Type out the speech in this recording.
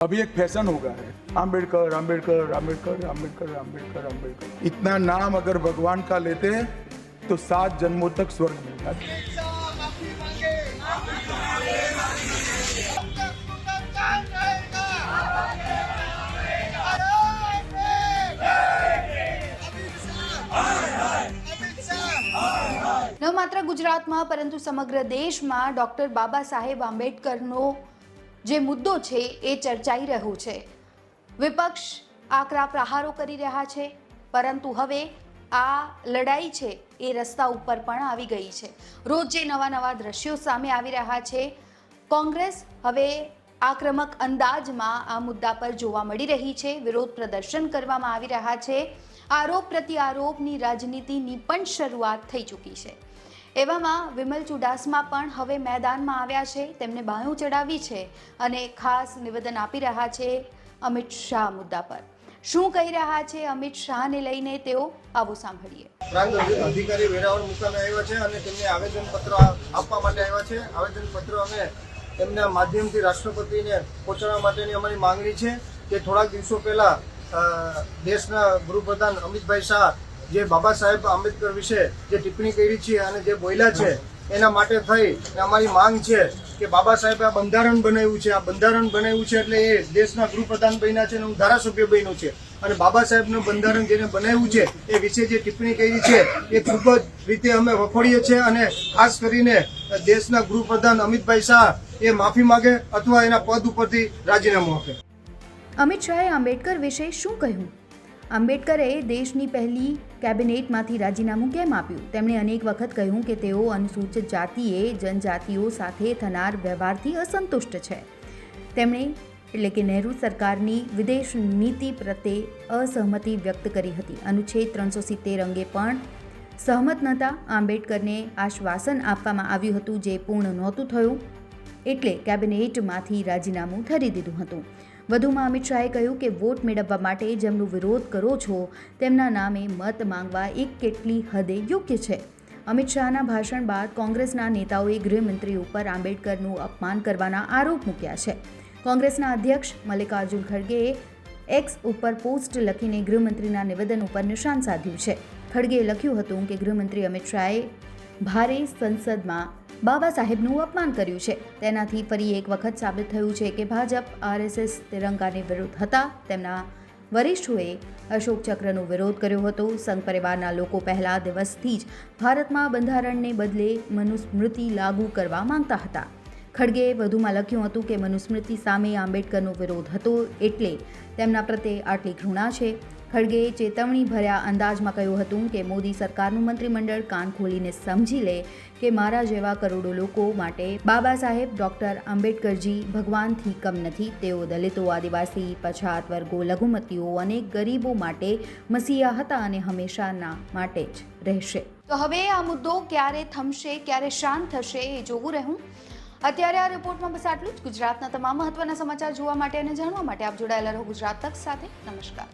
अभी एक फैशन हो गया है आम्बेडकर आम्बेडकर आम्बेडकर आम्बेडकर आम्बेडकर आम्बेडकर इतना नाम अगर भगवान का लेते हैं तो सात जन्मों तक स्वर्ग मिलता है माफी मांगे अब तक तुमका काम रहेगा अमित शाह अमित शाह ન માત્ર ગુજરાતમાં પરંતુ સમગ્ર દેશમાં ડૉક્ટર બાબા સાહેબ આંબેડકરનો જે મુદ્દો છે એ ચર્ચાઈ રહ્યો છે. વિપક્ષ આકરા પ્રહારો કરી રહ્યા છે, પરંતુ હવે આ લડાઈ છે એ રસ્તા ઉપર પણ આવી ગઈ છે. રોજ જે નવા નવા દ્રશ્યો સામે આવી રહ્યા છે, કોંગ્રેસ હવે આક્રમક અંદાજમાં આ મુદ્દા પર જોવા મળી રહી છે, વિરોધ પ્રદર્શન કરવામાં આવી રહ્યા છે. આરોપ પ્રતિ આરોપની રાજનીતિની પણ શરૂઆત થઈ ચૂકી છે. એવામાં વિમલ ચુડાસમા પણ હવે મેદાનમાં આવ્યા છે. તેમને બાયું ચડાવી છે અને ખાસ નિવેદન આપી રહ્યા છે અમિત શાહ મુદ્દા પર. શું કહી રહ્યા છે અમિત શાહને લઈને તેઓ? આવું સાંભળીએ. અધિકારી વેરાવળ મુકામે આવ્યા છે અને તેમને આવેદનપત્ર આપવા માટે આવ્યા છે. આવેદનપત્ર અમે તેમના માધ્યમથી રાષ્ટ્રપતિને પહોંચાડવા માટેની અમારી માંગણી છે કે થોડાક દિવસો પહેલા દેશના ગૃહપ્રધાન અમિતભાઈ શાહ જે બાબા સાહેબ આંબેડકર વિશે જે ટિપ્પણી કરી છે અને જે બોલ્યા છે, એના માટે થઈ અમારી માંગ છે કે બાબા સાહેબે આ બંધારણ બનાવ્યું છે. આ બંધારણ બનાવ્યું છે એટલે એ દેશના ગૃહપ્રધાન બન્યા છે અને હું ધારાસભ્ય બન્યો છે. અને બાબા સાહેબનું બંધારણ જેને બનાવ્યું છે, એ વિશે જે ટિપ્પણી કરી છે, એ ખૂબ જ રીતે અમે વખોડીએ છીએ અને ખાસ કરીને દેશના ગૃહપ્રધાન અમિતભાઈ શાહ એ માફી માગે અથવા એના પદ ઉપરથી રાજીનામું આપે. અમિત શાહે આંબેડકર વિશે શું કહ્યું? આંબેડકરે દેશની પહેલી કેબિનેટમાંથી રાજીનામું કેમ આપ્યું? તેમણે અનેક વખત કહ્યું કે તેઓ અનુસૂચિત જાતિએ જનજાતિઓ સાથે થનાર વ્યવહારથી અસંતુષ્ટ છે. તેમણે, એટલે કે નહેરુ સરકારની વિદેશ નીતિ પ્રત્યે અસહમતિ વ્યક્ત કરી હતી. અનુચ્છેદ ત્રણસો સિત્તેર અંગે પણ સહમત નહોતા. આંબેડકરને આશ્વાસન આપવામાં આવ્યું હતું જે પૂર્ણ નહોતું થયું, એટલે કેબિનેટમાંથી રાજીનામું ઠરી દીધું હતું. વધુમાં અમિત શાહે કહ્યું કે વોટ મેળવવા માટે જેમનો વિરોધ કરો છો, તેમના નામે મત માંગવા એક કેટલી હદે યોગ્ય છે. અમિત શાહના ભાષણ બાદ કોંગ્રેસના નેતાઓએ ગૃહમંત્રી ઉપર આંબેડકરનું અપમાન કરવાના આરોપ મૂક્યા છે. કોંગ્રેસના અધ્યક્ષ મલ્લિકાર્જુન ખડગેએ એક્સ ઉપર પોસ્ટ લખીને ગૃહમંત્રીના નિવેદન ઉપર નિશાન સાધ્યું છે. ખડગેએ લખ્યું હતું કે ગૃહમંત્રી અમિત શાહે ભારે સંસદમાં બાબા સાહેબનું અપમાન કર્યું છે. તેનાથી ફરી એક વખત સાબિત થયું છે કે ભાજપ, આરએસએસ, તિરંગાની વિરુદ્ધ હતા. તેમના વરિષ્ઠોએ અશોક ચક્રનો વિરોધ કર્યો હતો. સંઘ પરિવારના લોકો પહેલા દિવસથી જ ભારતમાં બંધારણને બદલે મનુસ્મૃતિ લાગુ કરવા માંગતા હતા. ખડગેએ વધુમાં લખ્યું હતું કે મનુસ્મૃતિ સામે આંબેડકરનો વિરોધ હતો એટલે તેમના પ્રત્યે આટલી ઘૃણા છે. ખડગેએ ચેતવણી ભર્યા અંદાજમાં કહ્યું હતું કે મોદી સરકારનું મંત્રીમંડળ કાન ખોલીને સમજી લે કે મારા જેવા કરોડો લોકો માટે બાબા સાહેબ ડૉક્ટર આંબેડકરજી ભગવાનથી કમ નથી. તેઓ દલિતો, આદિવાસી, પછાત વર્ગો, લઘુમતીઓ અને ગરીબો માટે મસીહા હતા અને હંમેશાના માટે જ રહેશે. તો હવે આ મુદ્દો ક્યારે થમશે, ક્યારે શાંત થશે એ જોવું રહ્યું. અત્યારે આ રિપોર્ટમાં બસ આટલું જ. ગુજરાતના તમામ મહત્વના સમાચાર જોવા માટે અને જાણવા માટે આપ જોડાયેલા રહો ગુજરાત તક સાથે. નમસ્કાર.